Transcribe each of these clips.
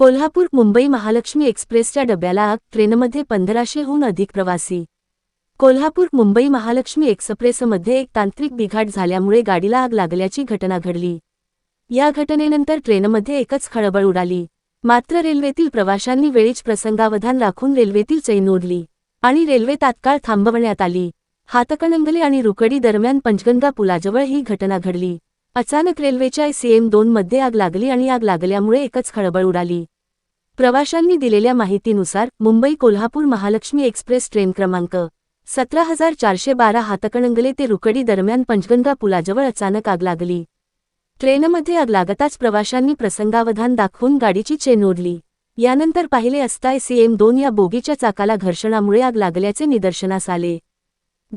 कोल्हापूर मुंबई महालक्ष्मी एक्सप्रेसच्या डब्याला आग ट्रेनमध्ये पंधराशेहून अधिक प्रवासी. कोल्हापूर मुंबई महालक्ष्मी एक्सप्रेसमध्ये एक तांत्रिक बिघाड झाल्यामुळे गाडीला आग लागल्याची घटना घडली. या घटनेनंतर ट्रेनमध्ये एकच खळबळ उडाली. मात्र रेल्वेतील प्रवाशांनी वेळीच प्रसंगावधान राखून रेल्वेतील चैन ओढली आणि रेल्वे तात्काळ थांबवण्यात आली. हातकणंगले आणि रुकडी दरम्यान पंचगंगा पुलाजवळ ही घटना घडली. अचानक रेल्वेच्या सीएम दोनमध्ये आग लागली आणि आग लागल्यामुळे एकच खळबळ उडाली. प्रवाशांनी दिलेल्या माहितीनुसार मुंबई कोल्हापूर महालक्ष्मी एक्सप्रेस ट्रेन क्रमांक सतरा हजार चारशे बारा हातकणंगले ते रुकडी दरम्यान पंचगंगा पुलाजवळ अचानक आग लागली. ट्रेनमध्ये आग लागताच प्रवाशांनी प्रसंगावधान दाखवून गाडीची चेन ओढली. यानंतर पाहिले असता सीएम दोन या बोगीच्या चाकाला घर्षणामुळे आग लागल्याचे निदर्शनास आले.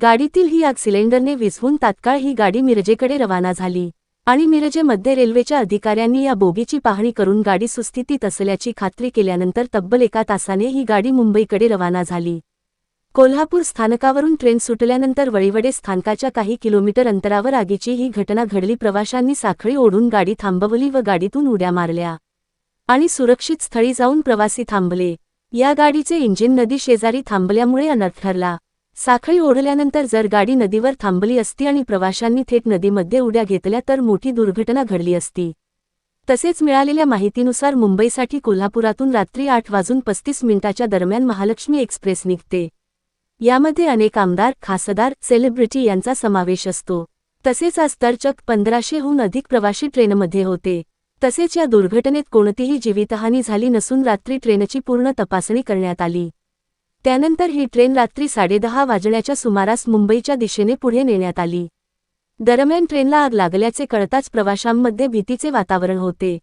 गाडीतील ही आग सिलेंडरने विझवून तात्काळ ही गाडी मिरजेकडे रवाना झाली. आणि मिरजेमध्ये रेल्वेच्या अधिकाऱ्यांनी या बोगीची पाहणी करून गाडी सुस्थितीत असल्याची खात्री केल्यानंतर तब्बल एका तासाने ही गाडी मुंबईकडे रवाना झाली. कोल्हापूर स्थानकावरून ट्रेन सुटल्यानंतर वळीवडे स्थानकाच्या काही किलोमीटर अंतरावर आगीची ही घटना घडली. प्रवाशांनी साखळी ओढून गाडी थांबवली व गाडीतून उड्या मारल्या आणि सुरक्षित स्थळी जाऊन प्रवासी थांबले. या गाडीचे इंजिन नदी शेजारी थांबल्यामुळे अनर्थ ठरला. साखळी ओढल्यानंतर जर गाडी नदीवर थांबली असती आणि प्रवाशांनी थेट नदीमध्ये उड्या घेतल्या तर मोठी दुर्घटना घडली असती. तसेच मिळालेल्या माहितीनुसार मुंबईसाठी कोल्हापुरातून रात्री आठ वाजून पस्तीस मिनिटाच्या दरम्यान महालक्ष्मी एक्सप्रेस निघते. यामध्ये अनेक आमदार खासदार सेलिब्रिटी यांचा समावेश असतो. तसेच आज तरचक पंधराशेहून अधिक प्रवाशी ट्रेनमध्ये होते. तसेच या दुर्घटनेत कोणतीही जीवितहानी झाली नसून रात्री ट्रेनची पूर्ण तपासणी करण्यात आली. त्यानंतर ही ट्रेन रात्री साडेदहा वाजण्याच्या सुमारास मुंबईच्या दिशेने पुढे नेण्यात आली. दरम्यान ट्रेनला आग लागल्याचे कळताच प्रवाशांमध्ये भीतीचे वातावरण होते.